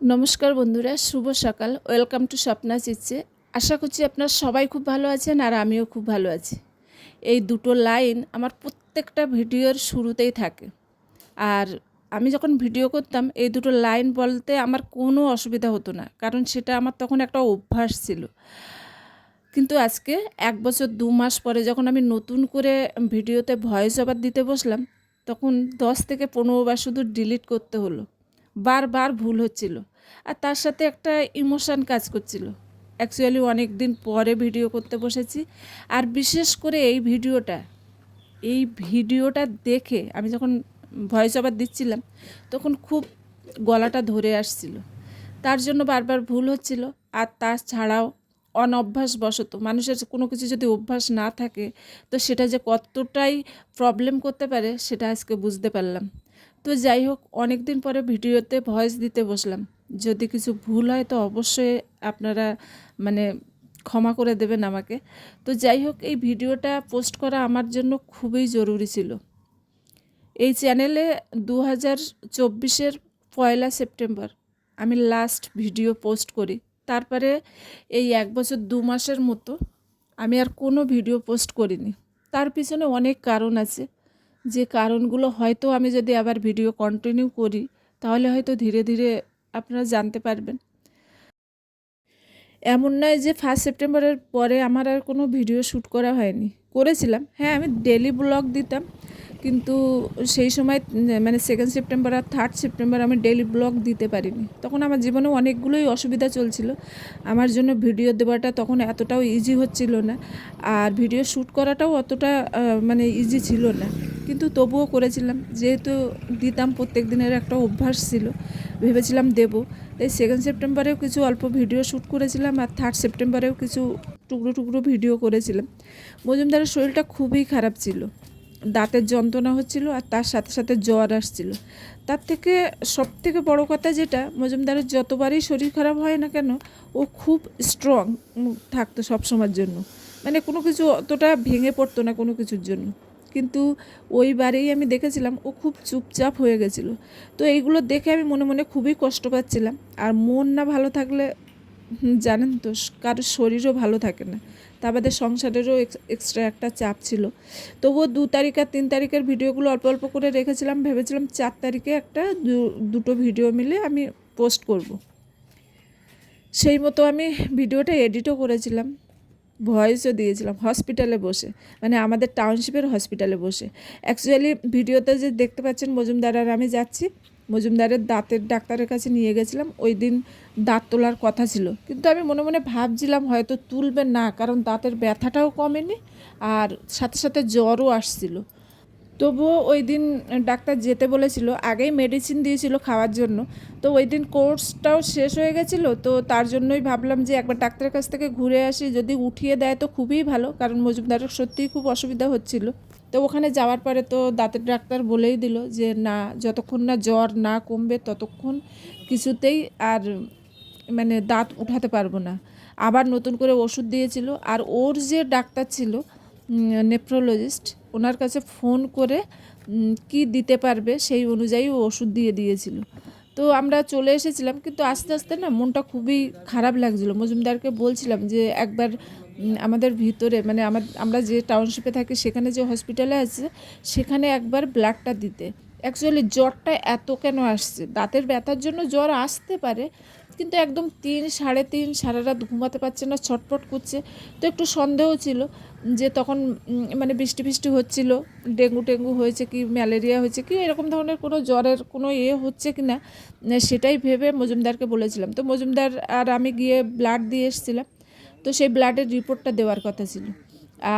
নমস্কার বন্ধুরা, শুভ সকাল। ওয়েলকাম টু স্বপ্না চিচ্ছে আশা করছি আপনার সবাই খুব ভালো আছেন আর আমিও খুব ভালো আছি। এই দুটো লাইন আমার প্রত্যেকটা ভিডিওর শুরুতেই থাকে। আর আমি যখন ভিডিও করতাম, এই দুটো লাইন বলতে আমার কোনো অসুবিধা হতো না, কারণ সেটা আমার তখন একটা অভ্যাস ছিল। কিন্তু আজকে এক বছর দু মাস পরে যখন আমি নতুন করে ভিডিওতে ভয়েস ওভার দিতে বসলাম, তখন দশ থেকে পনেরো বার শুধু ডিলিট করতে হলো। বারবার ভুল হচ্ছিল। আর তার সাথে একটা ইমোশান কাজ করছিল। অ্যাকচুয়ালি অনেক দিন পরে ভিডিও করতে বসেছি। আর বিশেষ করে এই ভিডিওটা এই ভিডিওটা দেখে আমি যখন ভয়েস ওভার দিচ্ছিলাম, তখন খুব গলাটা ধরে আসছিল। তার জন্য বারবার ভুল হচ্ছিল। আর তাছাড়াও অনভ্যাসবশত, মানুষের কোনো কিছু যদি অভ্যাস না থাকে, তো সেটা যে কতটাই প্রবলেম করতে পারে, সেটা আজকে বুঝতে পারলাম। তো যাই হোক অনেক দিন পরে ভিডিওতে ভয়েস দিতে বসলাম। যদি কিছু ভুল হয় তো অবশ্যই আপনারা মানে ক্ষমা করে দেবেন আমাকে। তো যাই হোক, এই ভিডিওটা পোস্ট করা আমার জন্য খুবই জরুরি ছিল। এই চ্যানেলে দু হাজার চব্বিশের পয়লা সেপ্টেম্বর আমি লাস্ট ভিডিও পোস্ট করি। তারপরে এই এক বছর দু মাসের মতো আমি আর কোনো ভিডিও পোস্ট করিনি। তার পিছনে অনেক কারণ আছে। যে কারণগুলো হয়তো আমি যদি আবার ভিডিও কন্টিনিউ করি, তাহলে হয়তো ধীরে ধীরে আপনারা জানতে পারবেন। এমন নয় যে ফার্স্ট সেপ্টেম্বরের পরে আমার আর কোনো ভিডিও শ্যুট করা হয়নি। করেছিলাম। হ্যাঁ আমি ডেলি ব্লগ দিতাম। কিন্তু সেই সময় মানে সেকেন্ড সেপ্টেম্বর আর থার্ড সেপ্টেম্বর আমি ডেলি ব্লগ দিতে পারিনি। তখন আমার জীবনে অনেকগুলোই অসুবিধা চলছিল। আমার জন্য ভিডিও দেওয়াটা তখন এতটাও ইজি হচ্ছিল না। আর ভিডিও শ্যুট করাটাও অতটা মানে ইজি ছিল না। কিন্তু তবুও করেছিলাম। যেহেতু দিতাম প্রত্যেক দিনের একটা অভ্যাস ছিল, ভেবেছিলাম দেব। তাই সেকেন্ড সেপ্টেম্বরেও কিছু অল্প ভিডিও শ্যুট করেছিলাম আর থার্ড সেপ্টেম্বরেও কিছু টুকরো টুকরো ভিডিও করেছিলাম। মজুমদারের শরীরটা খুবই খারাপ ছিল। দাঁতের যন্ত্রণা হচ্ছিল আর তার সাথে সাথে জ্বর আসছিল। তার থেকে সব থেকে বড়ো কথা যেটা, মজুমদারের যতবারই শরীর খারাপ হয় না কেন, ও খুব স্ট্রং থাকতো সব সময়ের জন্য। মানে কোনো কিছু অতটা ভেঙে পড়তো না কোনো কিছুর জন্য। কিন্তু ওইবারেই আমি দেখেছিলাম ও খুব চুপচাপ হয়ে গেছিল। তো এইগুলো দেখে আমি মনে মনে খুবই কষ্ট পাচ্ছিলাম। আর মন না ভালো থাকলে জানেন তো, কারোর শরীরও ভালো থাকে না। তা বাদে সংসারেরও এক্সট্রা একটা চাপ ছিল তবুও দু তারিখ আর তিন তারিখের ভিডিওগুলো অল্প অল্প করে রেখেছিলাম, ভেবেছিলাম চার তারিখে একটা দুটো ভিডিও মিলে আমি পোস্ট করব। সেই মতো আমি ভিডিওটা এডিটও করেছিলাম, ভয়েসও দিয়েছিলাম হসপিটালে বসে মানে আমাদের টাউনশিপের হসপিটালে বসে অ্যাকচুয়ালি ভিডিওতে যে দেখতে পাচ্ছেন মজুমদার আর আমি যাচ্ছি মজুমদারের দাঁতের ডাক্তারের কাছে নিয়ে গেছিলাম, ওই দিন দাঁত তোলার কথা ছিল। কিন্তু আমি মনে মনে ভাবছিলাম হয়তো তুলবে না, কারণ দাঁতের ব্যথাটাও কমেনি আর সাথে সাথে জ্বরও আসছিল। তবুও ওই দিন ডাক্তার যেতে বলেছিল, আগেই মেডিসিন দিয়েছিল খাওয়ার জন্য। তো ওই দিন কোর্সটাও শেষ হয়ে গেছিল, তো তার জন্যই ভাবলাম যে একবার ডাক্তারের কাছ থেকে ঘুরে আসি। যদি উঠিয়ে দেয় তো খুবই ভালো, কারণ মজুমদারের সত্যিই খুব অসুবিধা হচ্ছিল। তো ওখানে যাওয়ার পরে তো দাঁতের ডাক্তার বলেই দিল যে, না, যতক্ষণ না জ্বর না কমবে, ততক্ষণ কিছুতেই আর মানে দাঁত উঠাতে পারব না। আবার নতুন করে ওষুধ দিয়েছিল, আর ওর যে ডাক্তার ছিল নেফ্রোলজিস্ট ওনার কাছে ফোন করে কি দিতে পারবে সেই অনুযায়ী ওষুধ দিয়ে দিয়েছিল। তো আমরা চলে এসেছিলাম, কিন্তু আস্তে আস্তে না মনটা খুবই খারাপ লাগছিল। মজুমদারকে বলছিলাম যে একবার আমাদের ভিতরে মানে আমার, আমরা যে টাউনশিপে থাকি, সেখানে যে হসপিটালে আছে, সেখানে একবার ব্লাডটা দিতে। অ্যাকচুয়ালি জ্বরটা এত কেন আসছে? দাঁতের ব্যথার জন্য জ্বর আসতে পারে কিন্তু একদম তিন, সাড়ে তিন, সারা রাত ঘুমাতে পারছে না ছটপট করছে। তো একটু সন্দেহ ছিল যে তখন মানে বৃষ্টি বৃষ্টি হচ্ছিল, ডেঙ্গু টেঙ্গু হয়েছে কি, ম্যালেরিয়া হয়েছে কি, এরকম ধরনের কোনো জ্বরের কোনো ইয়ে হচ্ছে কি না, সেটাই ভেবে মজুমদারকে বলেছিলাম। তো মজুমদার আর আমি গিয়ে ব্লাড দিয়ে এসেছিলাম। তো সেই ব্লাডের রিপোর্টটা দেওয়ার কথা ছিল।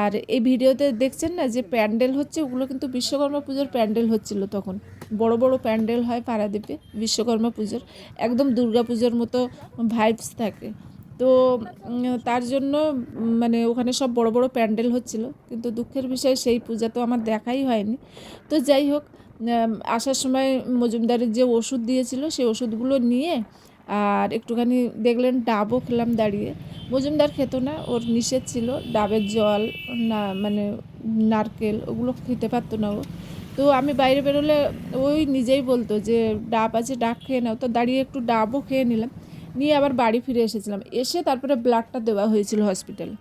আর এই ভিডিওতে দেখছেন না যে প্যান্ডেল হচ্ছে, ওগুলো কিন্তু বিশ্বকর্মা পুজোর প্যান্ডেল হচ্ছিল তখন। বড় বড় প্যান্ডেল হয় পাড়াদ্বীপে বিশ্বকর্মা পুজোর। একদম দুর্গা পুজোর মতো ভাইবস থাকে। তো তার জন্য মানে ওখানে সব বড় বড় প্যান্ডেল হচ্ছিল। কিন্তু দুঃখের বিষয়, সেই পূজা তো আমার দেখাই হয়নি। তো যাই হোক আসার সময় মজুমদারের যে ওষুধ দিয়েছিল, সেই ওষুধগুলো নিয়ে আর একটুখানি দেখলেন, ডাবও খেলাম দাঁড়িয়ে। মজুমদার খেত না, ওর নিষেধ ছিল। ডাবের জল, না মানে নারকেল, ওগুলো খেতে পারতো না ও। তো আমি বাইরে বেরোলে ওই নিজেই বলতো যে, ডাব আছে, ডাব খেয়ে নাও। তো দাঁড়িয়ে একটু ডাবও খেয়ে নিলাম। নিয়ে আবার বাড়ি ফিরে এসেছিলাম। এসে তারপরে ব্লাডটা দেওয়া হয়েছিল হসপিটালে।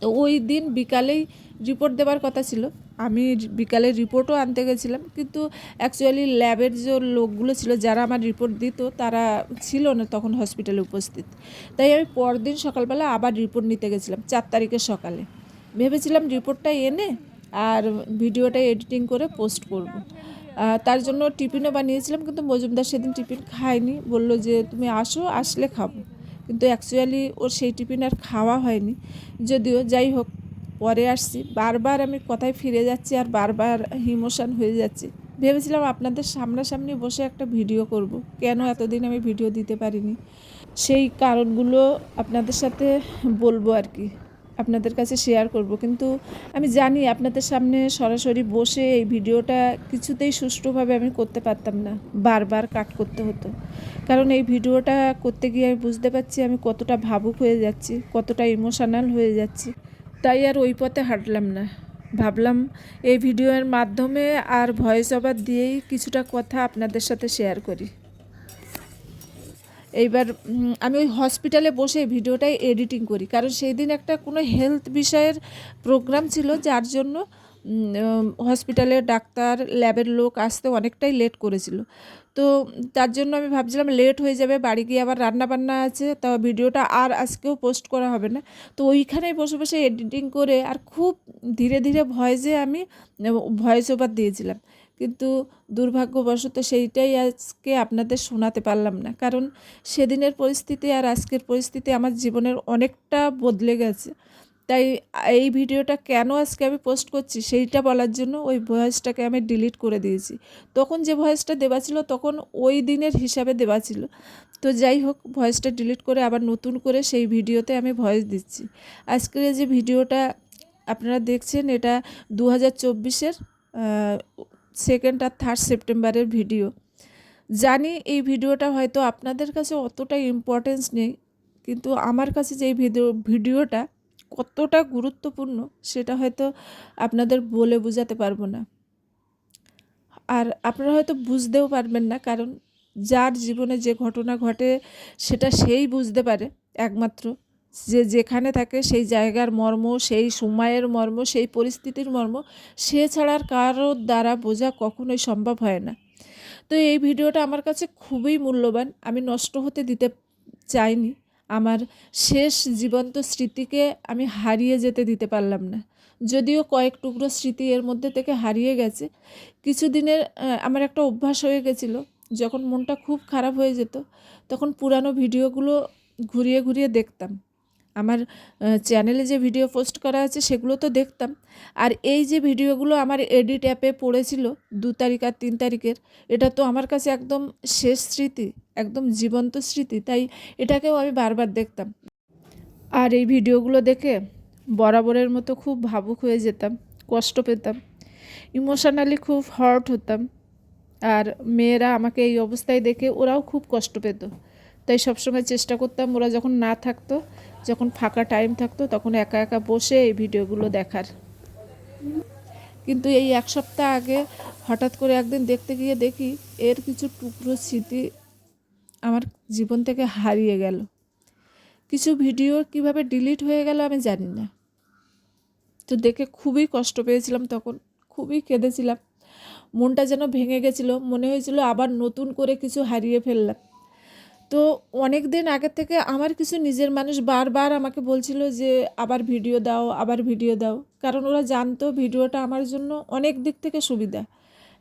তো ওই দিন বিকালেই রিপোর্ট দেওয়ার কথা ছিল। আমি বিকালে রিপোর্টও আনতে গেছিলাম। কিন্তু অ্যাকচুয়ালি ল্যাবের যে লোকগুলো ছিল, যারা আমার রিপোর্ট দিত, তারা ছিল না তখন হসপিটালে উপস্থিত। তাই আমি পরদিন সকালবেলা আবার রিপোর্ট নিতে গেছিলাম, চার তারিখের সকালে। ভেবেছিলাম রিপোর্টটা এনে আর ভিডিওটা এডিটিং করে পোস্ট করব। তার জন্য টিফিনও বানিয়েছিলাম, কিন্তু মজুমদার সেদিন টিফিন খায়নি। বলল যে, তুমি আসো, আসলে খাব। কিন্তু অ্যাকচুয়ালি ওর সেই টিফিন আর খাওয়া হয়নি। যদিও, যাই হোক, পরে আসছি। বারবার আমি কথায় ফিরে যাচ্ছি আর বারবার ইমোশন হয়ে যাচ্ছি। ভেবেছিলাম আপনাদের সামনাসামনি বসে একটা ভিডিও করব। কেন এতদিন আমি ভিডিও দিতে পারিনি? সেই কারণগুলো আপনাদের সাথে বলব আর কি। আপনাদের কাছে শেয়ার করব। কিন্তু আমি জানি আপনাদের সামনে সরাসরি বসে এই ভিডিওটা কিছুতেই সুষ্ঠুভাবে আমি করতে পারতাম না, বারবার কাট করতে হতো। কারণ এই ভিডিওটা করতে গিয়ে আমি বুঝতে পারছি আমি কতটা ভাবুক হয়ে যাচ্ছি, কতটা ইমোশনাল হয়ে যাচ্ছি। তাই আর ওই পথে হাঁটলাম না। ভাবলাম এই ভিডিওর মাধ্যমে আর ভয়েস ওভার দিয়েই কিছুটা কথা আপনাদের সাথে শেয়ার করি। এইবার আমি ওই হসপিটালে বসে ভিডিওটাই এডিটিং করি। কারণ সেই দিন একটা কোনো হেলথ বিষয়ের প্রোগ্রাম ছিল, যার জন্য হসপিটালে ডাক্তার ল্যাবের লোক আসতে অনেকটাই লেট করেছিল। তো তার জন্য আমি ভাবছিলাম লেট হয়ে যাবে, বাড়ি গিয়ে আবার রান্না বান্না আছে, তা ভিডিওটা আর আজকেও পোস্ট করা হবে না। তো ওইখানেই বসে বসে এডিটিং করে আর খুব ধীরে ধীরে ভয়েসে আমি ভয়েস ওভার দিয়েছিলাম। কিন্তু দুর্ভাগ্যবশত সেইটাই আজকে আপনাদের শোনাতে পারলাম না। কারণ সেদিনের পরিস্থিতি আর আজকের পরিস্থিতি আমার জীবনের অনেকটা বদলে গেছে। তাই এই ভিডিওটা কেন আজকে আমি পোস্ট করছি সেইটা বলার জন্য ওই ভয়েসটাকে আমি ডিলিট করে দিয়েছি। তখন যে ভয়েসটা দেওয়া ছিল তখন ওই দিনের হিসাবে দেওয়া ছিল। তো যাই হোক ভয়েসটা ডিলিট করে আবার নতুন করে সেই ভিডিওতে আমি ভয়েস দিচ্ছি। আজকের যে ভিডিওটা আপনারা দেখছেন, এটা দু হাজার চব্বিশের সেকেন্ড আর থার্ড সেপ্টেম্বরের ভিডিও জানি এই ভিডিওটা হয়তো আপনাদের কাছে অতটা ইম্পর্টেন্স নেই, কিন্তু আমার কাছে যে ভিডিও ভিডিওটা কতটা গুরুত্বপূর্ণ সেটা হয়তো আপনাদের বলে বোঝাতে পারব না। আর আপনারা হয়তো বুঝতেও পারবেন না, কারণ যার জীবনে যে ঘটনা ঘটে সেটা সেই বুঝতে পারে একমাত্র। যে যেখানে থাকে সেই জায়গার মর্ম, সেই সময়ের মর্ম, সেই পরিস্থিতির মর্ম, সে ছাড়ার কারোর দ্বারা বোঝা কখনোই সম্ভব হয় না। তো এই ভিডিওটা আমার কাছে খুবই মূল্যবান। আমি নষ্ট হতে দিতে চাইনি। আমার শেষ জীবন্ত স্মৃতিকে আমি হারিয়ে যেতে দিতে পারলাম না। যদিও কয়েক টুকরো স্মৃতি এর মধ্যে থেকে হারিয়ে গেছে। কিছুদিনের আমার একটা অভ্যাস হয়ে গেছিল। যখন মনটা খুব খারাপ হয়ে যেত, তখন পুরানো ভিডিওগুলো ঘুরিয়ে ঘুরিয়ে দেখতাম। আমার চ্যানেলে যে ভিডিও পোস্ট করা আছে সেগুলো তো দেখতাম। আর এই যে ভিডিওগুলো আমার এডিট অ্যাপে পড়েছিল দু তারিখ আর তিন তারিখের, এটা তো আমার কাছে একদম শেষ স্মৃতি, একদম জীবন্ত স্মৃতি, তাই এটাকেও আমি বারবার দেখতাম। আর এই ভিডিওগুলো দেখে বরাবরের মতো খুব ভাবুক হয়ে যেতাম, কষ্ট পেতাম ইমোশনালি খুব হার্ট হতাম। আর মেয়েরা আমাকে এই অবস্থায় দেখে ওরাও খুব কষ্ট পেত। তাই সবসময় চেষ্টা করতাম ওরা যখন না থাকতো, যখন ফাঁকা টাইম থাকতো, তখন একা একা বসে এই ভিডিওগুলো দেখার। কিন্তু এই এক সপ্তাহ আগে হঠাৎ করে একদিন দেখতে গিয়ে দেখি এর কিছু টুকরো স্মৃতি আমার জীবন থেকে হারিয়ে গেল। কিছু ভিডিও কীভাবে ডিলিট হয়ে গেল আমি জানি না। তো দেখে খুবই কষ্ট পেয়েছিলাম তখন, খুবই কেঁদেছিলাম। মনটা যেন ভেঙে গেছিল, মনে হয়েছিল আবার নতুন করে কিছু হারিয়ে ফেললাম। তো অনেক দিন আগে থেকে আমার কিছু নিজের মানুষ বারবার আমাকে বলছিল যে, আবার ভিডিও দাও, আবার ভিডিও দাও। কারণ ওরা জানতো ভিডিওটা আমার জন্য অনেক দিক থেকে সুবিধা।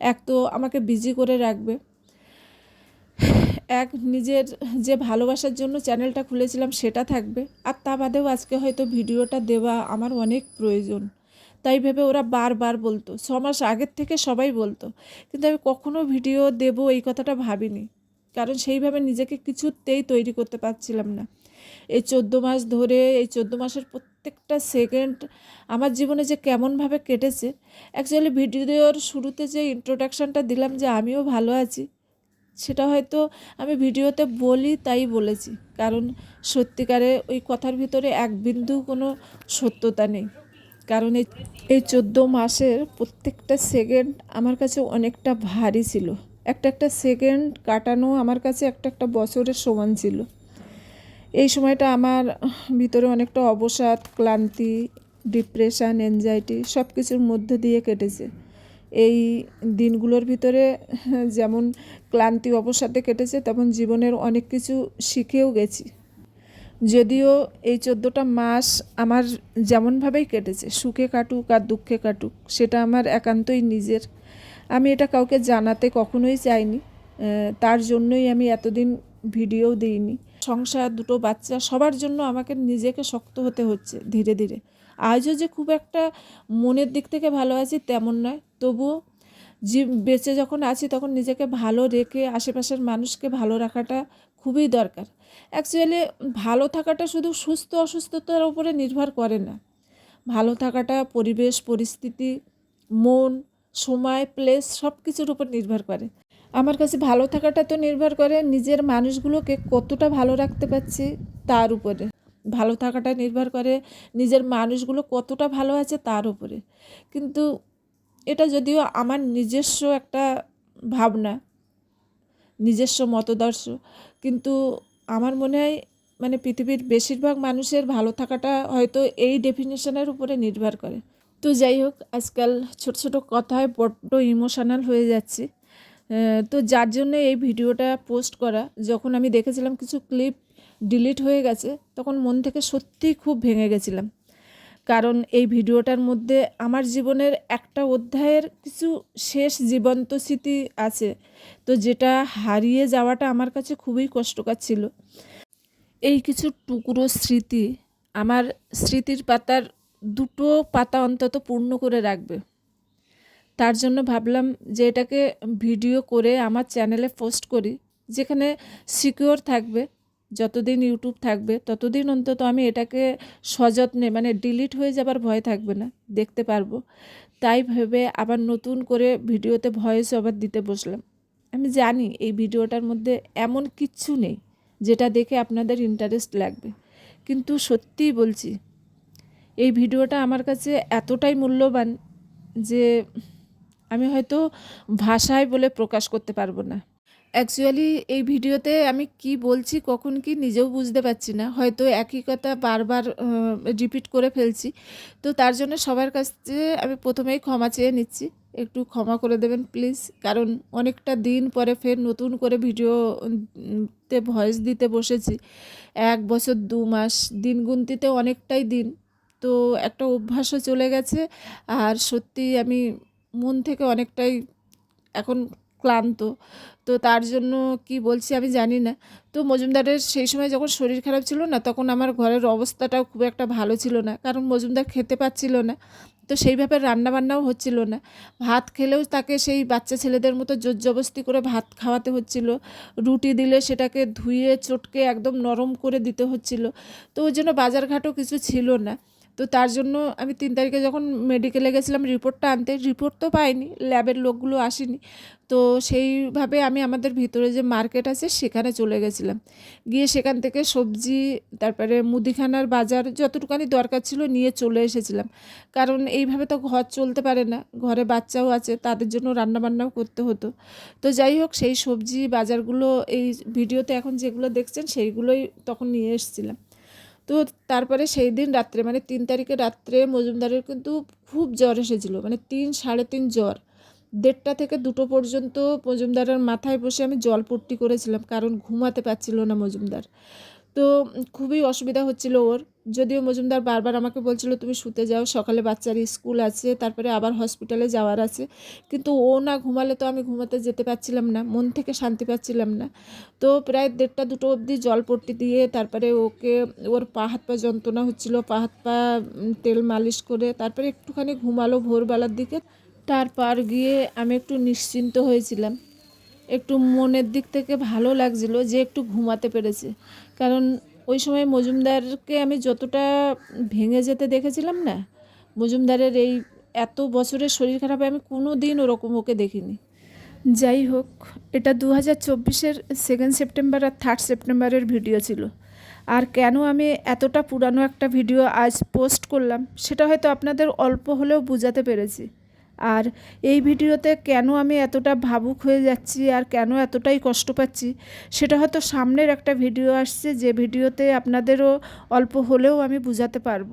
এক তো আমাকে বিজি করে রাখবে। এক, নিজের যে ভালোবাসার জন্য চ্যানেলটা খুলেছিলাম সেটা থাকবে। আর তা বাদেও আজকে হয়তো ভিডিওটা দেওয়া আমার অনেক প্রয়োজন। তাই ভেবে ওরা বারবার বলতো। ছ মাস আগের থেকে সবাই বলতো। কিন্তু আমি কখনো ভিডিও দেব এই কথাটা ভাবিনি। কারণ সেইভাবে নিজেকে কিছুতেই তৈরি করতে পারছিলাম না। এই চোদ্দ মাস ধরে, এই চোদ্দ মাসের প্রত্যেকটা সেকেন্ড আমার জীবনে যে কেমনভাবে কেটেছে অ্যাকচুয়ালি ভিডিওর শুরুতে যে ইন্ট্রোডাকশানটা দিলাম যে আমিও ভালো আছি, সেটা হয়তো আমি ভিডিওতে বলি তাই বলেছি। কারণ সত্যিকারে ওই কথার ভিতরে এক বিন্দু কোনো সত্যতা নেই। কারণ এই চোদ্দ মাসের প্রত্যেকটা সেকেন্ড আমার কাছে অনেকটা ভারী ছিল। একটা একটা সেকেন্ড কাটানো আমার কাছে একটা একটা বছরের সমান ছিল। এই সময়টা আমার ভিতরে অনেকটা অবসাদ, ক্লান্তি ডিপ্রেশান এনজাইটি সব কিছুর মধ্যে দিয়ে কেটেছে। এই দিনগুলোর ভিতরে যেমন ক্লান্তি অবসাদে কেটেছে, তেমন জীবনের অনেক কিছু শিখেও গেছি। যদিও এই চোদ্দোটা মাস আমার যেমনভাবেই কেটেছে, সুখে কাটুক আর দুঃখে কাটুক, সেটা আমার একান্তই নিজের। আমি এটা কাউকে জানাতে কখনোই চাইনি তার জন্যই আমি এতদিন ভিডিও দিইনি। সংসার, দুটো বাচ্চা, সবার জন্য আমাকে নিজেকে শক্ত হতে হচ্ছে ধীরে ধীরে। আজও যে খুব একটা মনের দিক থেকে ভালো আছি তেমন নয়, তবুও যে বেঁচে যখন আছি তখন নিজেকে ভালো রেখে আশেপাশের মানুষকে ভালো রাখাটা খুবই দরকার। অ্যাকচুয়ালি ভালো থাকাটা শুধু সুস্থ অসুস্থতার উপরে নির্ভর করে না। ভালো থাকাটা পরিবেশ, পরিস্থিতি, মন, সময় প্লেস সব কিছুর উপর নির্ভর করে। আমার কাছে ভালো থাকাটা তো নির্ভর করে নিজের মানুষগুলোকে কতটা ভালো রাখতে পারছি তার উপরে। ভালো থাকাটা নির্ভর করে নিজের মানুষগুলো কতটা ভালো আছে তার উপরে। কিন্তু এটা যদিও আমার নিজস্ব একটা ভাবনা, নিজস্ব মতদর্শ কিন্তু আমার মনে হয় মানে পৃথিবীর বেশিরভাগ মানুষের ভালো থাকাটা হয়তো এই ডেফিনেশনের উপরে নির্ভর করে। তো যাই হোক, আজকাল ছোট ছোট কথায় বড্ড ইমোশনাল হয়ে যাচ্ছে। তো যার জন্য এই ভিডিওটা পোস্ট করা, যখন আমি দেখেছিলাম কিছু ক্লিপ ডিলিট হয়ে গেছে, তখন মন থেকে সত্যিই খুব ভেঙে গেছিলাম। কারণ এই ভিডিওটার মধ্যে আমার জীবনের একটা অধ্যায়ের কিছু শেষ জীবন্ত স্মৃতি আছে। তো যেটা হারিয়ে যাওয়াটা আমার কাছে খুবই কষ্টকর ছিল। এই কিছু টুকরো স্মৃতি আমার স্মৃতির পাতার দুটো পাতা অন্তত পূর্ণ করে রাখবে। তার জন্য ভাবলাম যে এটাকে ভিডিও করে আমার চ্যানেলে পোস্ট করি, যেখানে সিকিওর থাকবে। যতদিন ইউটিউব থাকবে, ততদিন অন্তত আমি এটাকে সযত্নে মানে ডিলিট হয়ে যাবার ভয় থাকবে না, দেখতে পারব। তাই ভেবে আবার নতুন করে ভিডিওতে ভয়েস আবার দিতে বসলাম। আমি জানি এই ভিডিওটার মধ্যে এমন কিচ্ছু নেই যেটা দেখে আপনাদের ইন্টারেস্ট লাগবে। কিন্তু সত্যিই বলছি, এই ভিডিওটা আমার কাছে এতটাই মূল্যবান যে আমি হয়তো ভাষায় বলে প্রকাশ করতে পারব না। অ্যাকচুয়ালি এই ভিডিওতে আমি কি বলছি, কখন কি নিজেও বুঝতে পারছি না। হয়তো একই কথা বারবার রিপিট করে ফেলছি। তো তার জন্য সবার কাছে আমি প্রথমেই ক্ষমা চেয়ে নিচ্ছি। একটু ক্ষমা করে দেবেন প্লিজ কারণ অনেকটা দিন পরে ফের নতুন করে ভিডিও তে ভয়েস দিতে বসেছি। এক বছর, দু মাস, দিন গুনতিতে অনেকটাই দিন। তো একটা অভ্যাসও চলে গেছে। আর সত্যি আমি মন থেকে অনেকটাই এখন ক্লান্ত। তো তার জন্য কি বলছি আমি জানি না। তো মজুমদারের সেই সময় যখন শরীর খারাপ ছিল না, তখন আমার ঘরের অবস্থাটাও খুব একটা ভালো ছিল না, কারণ মজুমদার খেতে পাচ্ছিল না। তো সেইভাবে রান্নাবান্নাও হচ্ছিল না। ভাত খেলেও তাকে সেই বাচ্চা ছেলেদের মতো জোর জবস্তি করে ভাত খাওয়াতে হচ্ছিল। রুটি দিলে সেটাকে ধুয়ে, চটকে একদম নরম করে দিতে হচ্ছিল। তো ওই জন্য বাজারঘাটও কিছু ছিল না। তো তার জন্য আমি তিন তারিখে যখন মেডিকেলে গেছিলাম রিপোর্টটা আনতে রিপোর্ট তো পাইনি ল্যাবের লোকগুলো আসেনি। তো সেইভাবে আমি আমাদের ভিতরে যে মার্কেট আছে সেখানে চলে গেছিলাম। গিয়ে সেখান থেকে সবজি, তারপরে মুদিখানার বাজার যতটুকানি দরকার ছিল নিয়ে চলে এসেছিলাম। কারণ এইভাবে তো ঘর চলতে পারে না, ঘরে বাচ্চাও আছে, তাদের জন্য রান্নাবান্নাও করতে হতো। তো যাই হোক, সেই সবজি বাজারগুলো, এই ভিডিওতে এখন যেগুলো দেখছেন সেইগুলোই তখন নিয়ে এসেছিলাম। তো তারপরে সেই দিন রাত্রে মানে তিন তারিখে রাত্রে মজুমদারের কিন্তু খুব জ্বর এসেছিল মানে তিন, সাড়ে তিন জ্বর। দেড়টা থেকে দুটো পর্যন্ত মজুমদারের মাথায় বসে আমি জল পট্টি করেছিলাম, কারণ ঘুমাতে পারছিল না মজুমদার। তো খুবই অসুবিধা হচ্ছিল ওর। যদিও মজুমদার বারবার আমাকে বলছিল, তুমি শুতে যাও, সকালে বাচ্চার স্কুল আছে, তারপরে আবার হসপিটালে যাওয়ার আছে। কিন্তু ও না ঘুমালে তো আমি ঘুমাতে যেতে পারছিলাম না, মন থেকে শান্তি পাচ্ছিলাম না। তো প্রায় দেড়টা দুটো অবধি জল পট্টি দিয়ে তারপরে ওকে, ওর পা হাত পা যন্ত্রণা হচ্ছিল, পা হাত পা তেল মালিশ করে তারপরে একটুখানি ঘুমালো ভোরবেলার দিকে। তারপর গিয়ে আমি একটু নিশ্চিন্ত হয়েছিলাম। একটু মনের দিক থেকে ভালো লাগছিল যে একটু ঘুমাতে পেরেছে। কারণ ওই সময় মজুমদারকে আমি যতটা ভেঙে যেতে দেখেছিলাম না, মজুমদারের এই এত বছরের শরীর খারাপে আমি কোনো দিন ওরকম ওকে দেখিনি। যাই হোক, এটা দু হাজার চব্বিশের সেকেন্ড সেপ্টেম্বর আর থার্ড সেপ্টেম্বরের ভিডিও ছিল। আর কেন আমি এতটা পুরানো একটা ভিডিও আজ পোস্ট করলাম, সেটা হয়তো আপনাদের অল্প হলেও বোঝাতে পেরেছি। আর এই ভিডিওতে কেন আমি এতটা ভাবুক হয়ে যাচ্ছি আর কেন এতটাই কষ্ট পাচ্ছি, সেটা হয়তো সামনের একটা ভিডিও আসছে, যে ভিডিওতে আপনাদেরও অল্প হলেও আমি বোঝাতে পারব।